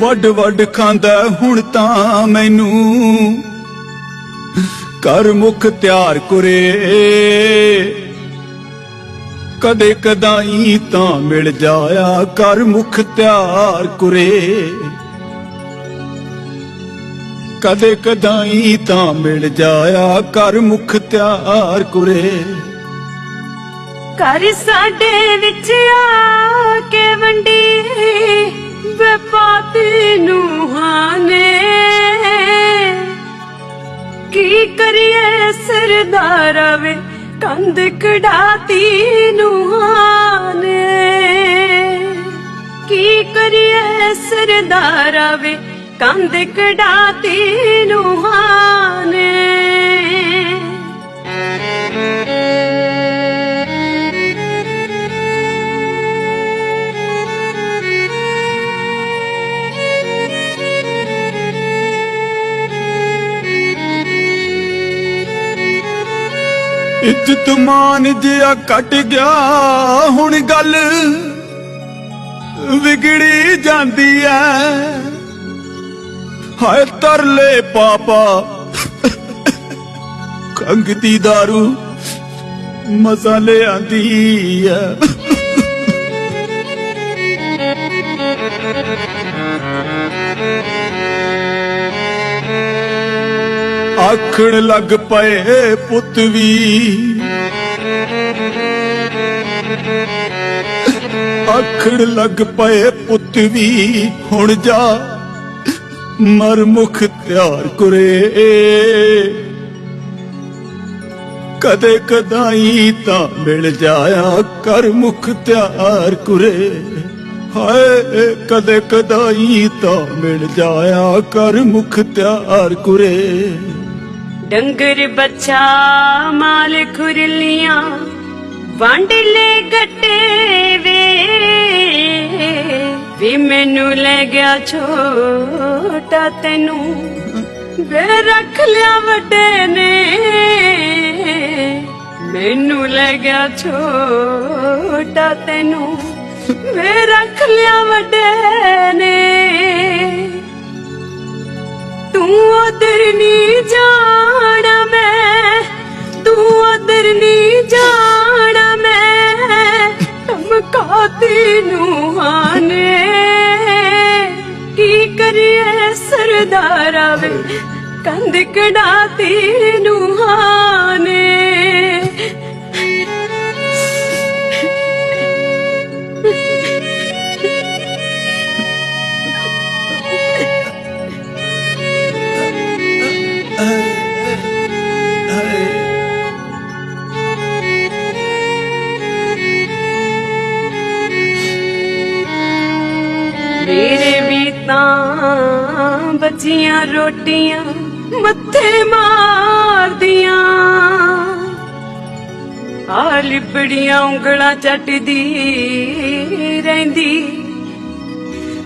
ਵੱਡ ਵੱਡ ਖਾਂਦਾ ਹੁਣ ਤਾਂ ਮੈਨੂੰ। ਕਰ ਮੁਖ ਤਿਆਰ ਕੁਰੇ। ਕਦੇ ਕਦਾਈ ਤਾਂ ਮਿਲ ਜਾਇਆ ਕਰ ਮੁਖ ਤਿਆਰ ਕੁਰੇ। ਕਦੇ ਕਦਾਈ ਤਾਂ ਮਿਲ ਜਾਇਆ ਕਰ ਮੁਖ ਤਿਆਰ ਕੁਰੇ। ਕਰ ਸਾਡੇ ਵਿੱਚ ਆ ਕੇ ਵੰਡੀ। ਬਪਾਤੀ ਨੂੰ। ਹਾਨੇ ਕੀ ਕਰੀਏ ਸਰਦਾਰਾ ਵੇ, ਕੰਧ ਕਢਾਤੀ ਨੂੰ। ਹਾਨੇ ਕੀ ਕਰੀਏ ਸਰਦਾਰਾ ਵੇ, ਕੰਧ ਕਢਾਤੀ ਨੂੰ ਇੱਜ਼ਤ ਮਾਨ ਜਿਆ ਕੱਟ ਗਿਆ। ਹੁਣ ਗੱਲ ਵਿਗੜੀ ਜਾਂਦੀ ਐ। ਹਾਏ ਤਰਲੇ ਪਾਪਾ। ਕੰਗ ਦੀ ਦਾਰੂ ਮਜ਼ਾ ਲੈ ਆਂਦੀ ਐ। ਆਖਣ ਲੱਗ ਪਏ ਪੁੱਤ ਵੀ। ਆਖਣ ਲੱਗ ਪਏ ਪੁੱਤ ਵੀ, ਹੁਣ ਜਾ ਮਰ ਮੁਖ ਤਿਆਰ ਕੁਰੇ। ਕਦੇ ਕਦਾਈ ਤਾਂ ਮਿਲ ਜਾਇਆ ਕਰ ਮੁਖ ਤਿਆਰ ਕੁਰੇ। ਹਾਏ, ਕਦੇ ਕਦਾਈ ਤਾਂ ਮਿਲ ਜਾਇਆ ਕਰ ਮੁਖ ਤਿਆਰ ਕੁਰੇ। ਡੰਗਰ ਬੱਚਾ ਮਾਲ ਖੁਰਲੀਆਂ ਵੰਡ ਲੈ ਗੱਟੇ ਵੇ। ਵੀ ਮੈਨੂੰ ਲੈ ਗਿਆ ਛੋਟਾ ਤੈਨੂੰ, ਵੇ ਰੱਖ ਲਿਆ ਵੱਡੇ ਨੇ। ਮੈਨੂੰ ਲੈ ਗਿਆ ਛੋਟਾ ਤੈਨੂੰ, ਵੇ ਰੱਖ ਲਿਆ ਵੱਡੇ ਨੇ। ਸਰਦਾਰਾ ਵੇ ਕੰਧ ਕਢਾਤੀ ਨੂੰ ਮੇਰੇ ਵੀ ਤਾਂ ਬਚੀਆਂ ਰੋਟੀਆਂ ਮੱਥੇ ਮਾਰਦੀਆਂ। ਆ ਲਿਬੜੀਆਂ ਉਂਗਲਾਂ ਚੱਟਦੀ ਰਹਿੰਦੀ।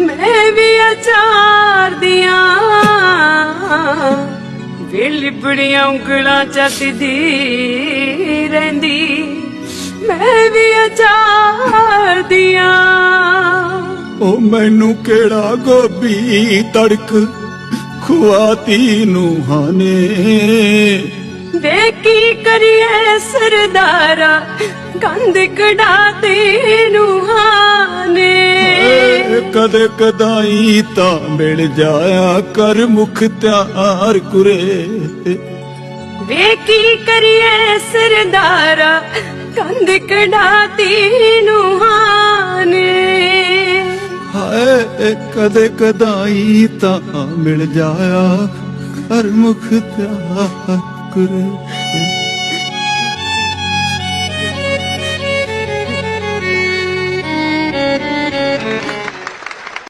ਮੈਂ ਵੀ ਅਚਾਰ ਦੀਆਂ ਵੇ ਲਿਬੜੀਆਂ ਉਂਗਲਾਂ ਚੱਟਦੀ ਰਹਿੰਦੀ। ਮੈਂ ਵੀ ਅਚਾਰ ਦੀਆਂ ਉਹ ਮੈਨੂੰ ਕਿਹੜਾ ਗੋਭੀ ਤੜਕ ਖੁਆਤੀ ਨੂੰ ਹਾਨੇ? ਵੇ ਕੀ ਕਰੀਏ ਸਰਦਾਰਾ ਕੰਧ ਕਢਾਤੇ ਨੂੰ ਹਾਨੇ? ਕਦੇ ਕਦਾਈ ਤਾਂ ਮਿਲ ਜਾਇਆ ਕਰ ਮੁਖ ਤਿਆਰ ਕੁਰੇ। ਵੇ ਕੀ ਕਰੀਏ ਸਰਦਾਰਾ ਕੰਧ ਕਢਾਤੇ ਨੂੰ ਹਾਨੇ? ਕਦੇ ਕਦਾਈ ਤਾਂ ਮਿਲ ਜਾਇਆ ਕਰ ਮੁਖ ਤਿਆਰ ਕੁਰੇ।